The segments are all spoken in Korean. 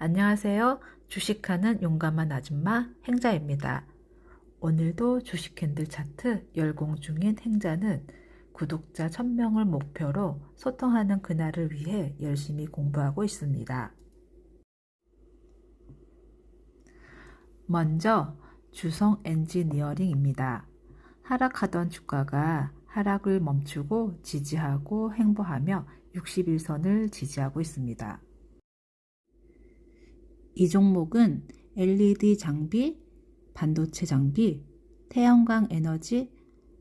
안녕하세요. 주식하는 용감한 아줌마 행자입니다. 오늘도 주식 캔들 차트 열공 중인 행자는 구독자 1000명을 목표로 소통하는 그날을 위해 열심히 공부하고 있습니다. 먼저 주성 엔지니어링입니다. 하락하던 주가가 하락을 멈추고 지지하고 행보하며 61선을 지지하고 있습니다. 이 종목은 LED 장비, 반도체 장비, 태양광 에너지,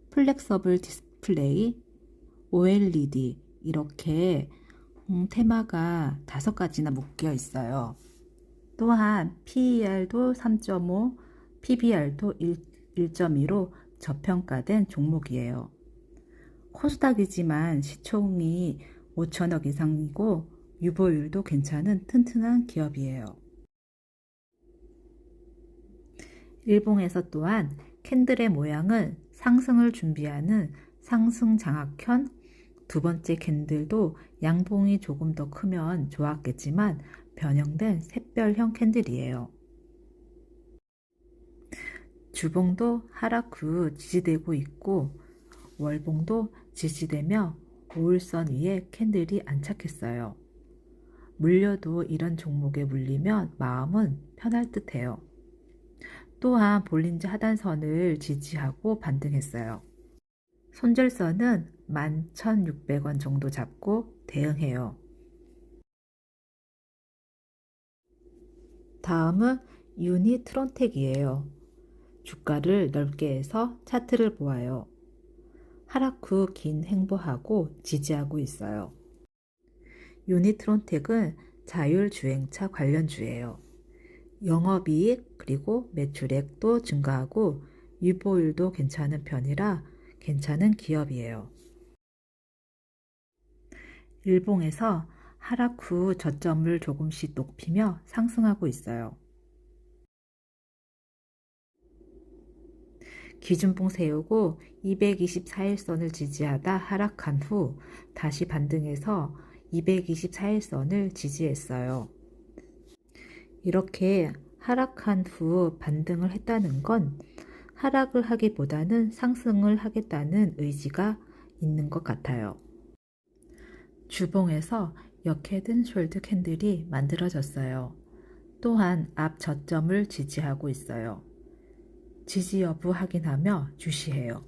플렉서블 디스플레이, OLED 이렇게 음, 테마가 다섯 가지나 묶여 있어요. 또한 PER도 3.5, PBR도 1.2로 저평가된 종목이에요. 코스닥이지만 시총이 5천억 이상이고 유보율도 괜찮은 튼튼한 기업이에요. 일봉에서 또한 캔들의 모양은 상승을 준비하는 상승 장악현 두 번째 캔들도 양봉이 조금 더 크면 좋았겠지만 변형된 샛별형 캔들이에요. 주봉도 하락 후 지지되고 있고 월봉도 지지되며 5일선 위에 캔들이 안착했어요. 물려도 이런 종목에 물리면 마음은 편할 듯해요. 또한 볼린즈 하단선을 지지하고 반등했어요. 손절선은 11,600원 정도 잡고 대응해요. 다음은 유니 트론텍이에요. 주가를 넓게 해서 차트를 보아요. 하락 후 긴 행보하고 지지하고 있어요. 유니트론텍은 자율주행차 관련주예요. 영업이익 그리고 매출액도 증가하고 유보율도 괜찮은 편이라 괜찮은 기업이에요. 일봉에서 하락 후 저점을 조금씩 높이며 상승하고 있어요. 기준봉 세우고 224일선을 지지하다 하락한 후 다시 반등해서 224일선을 지지했어요. 이렇게 하락한 후 반등을 했다는 건 하락을 하기보다는 상승을 하겠다는 의지가 있는 것 같아요. 주봉에서 역헤든 숄드 캔들이 만들어졌어요. 또한 앞 저점을 지지하고 있어요. 지지 여부 확인하며 주시해요.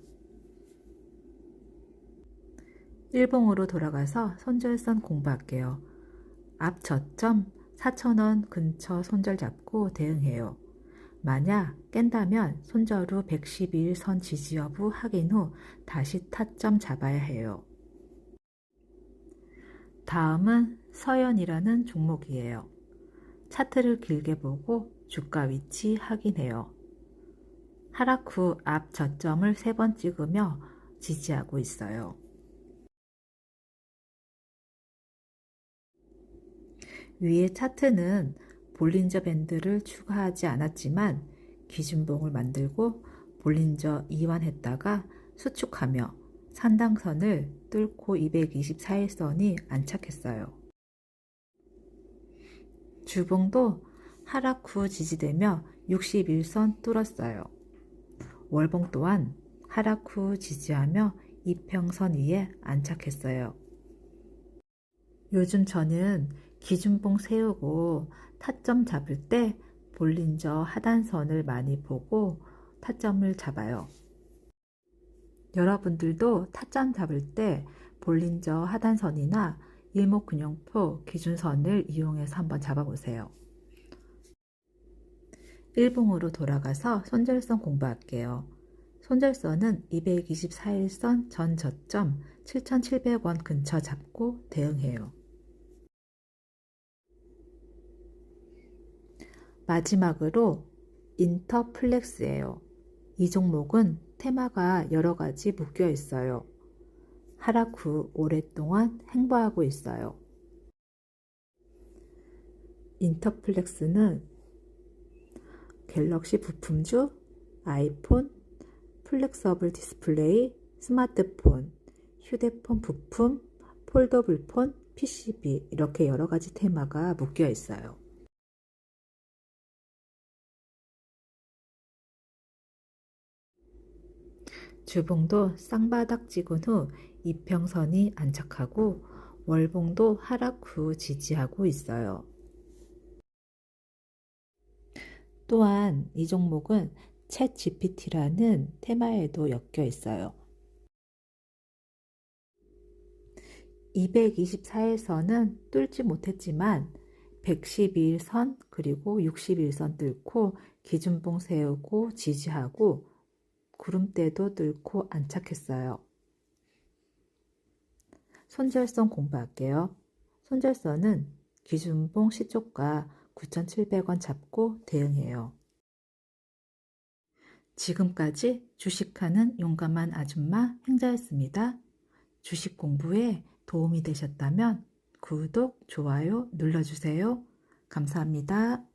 일봉으로 돌아가서 손절선 공부할게요. 앞 저점 4,000원 근처 손절 잡고 대응해요. 만약 깬다면 손절 후 111선 지지 여부 확인 후 다시 타점 잡아야 해요. 다음은 서연이라는 종목이에요. 차트를 길게 보고 주가 위치 확인해요. 하락 후 앞 저점을 3번 찍으며 지지하고 있어요. 위의 차트는 볼린저 밴드를 추가하지 않았지만 기준봉을 만들고 볼린저 이완했다가 수축하며 산당선을 뚫고 224일선이 안착했어요. 주봉도 하락 후 지지되며 61선 뚫었어요. 월봉 또한 하락 후 지지하며 이평선 위에 안착했어요. 요즘 저는 기준봉 세우고 타점 잡을 때 볼린저 하단선을 많이 보고 타점을 잡아요. 여러분들도 타점 잡을 때 볼린저 하단선이나 일목균형표 기준선을 이용해서 한번 잡아보세요. 일봉으로 돌아가서 손절선 공부할게요. 손절선은 224일선 전 저점 7,700원 근처 잡고 대응해요. 마지막으로 인터플렉스예요. 이 종목은 테마가 여러 가지 묶여 있어요. 하락 후 오랫동안 행보하고 있어요. 인터플렉스는 갤럭시 부품주, 아이폰, 플렉서블 디스플레이, 스마트폰, 휴대폰 부품, 폴더블폰, PCB 이렇게 여러 가지 테마가 묶여 있어요. 주봉도 쌍바닥 찍은 후 이평선이 안착하고 월봉도 하락 후 지지하고 있어요. 또한 이 종목은 챗 GPT라는 테마에도 엮여 있어요. 224에서는 뚫지 못했지만 111선 그리고 61선 뚫고 기준봉 세우고 지지하고 구름대도 뚫고 안착했어요. 손절선 공부할게요. 손절선은 기준봉 시초가 9,700원 잡고 대응해요. 지금까지 주식하는 용감한 아줌마 행자였습니다. 주식 공부에 도움이 되셨다면 구독, 좋아요 눌러주세요. 감사합니다.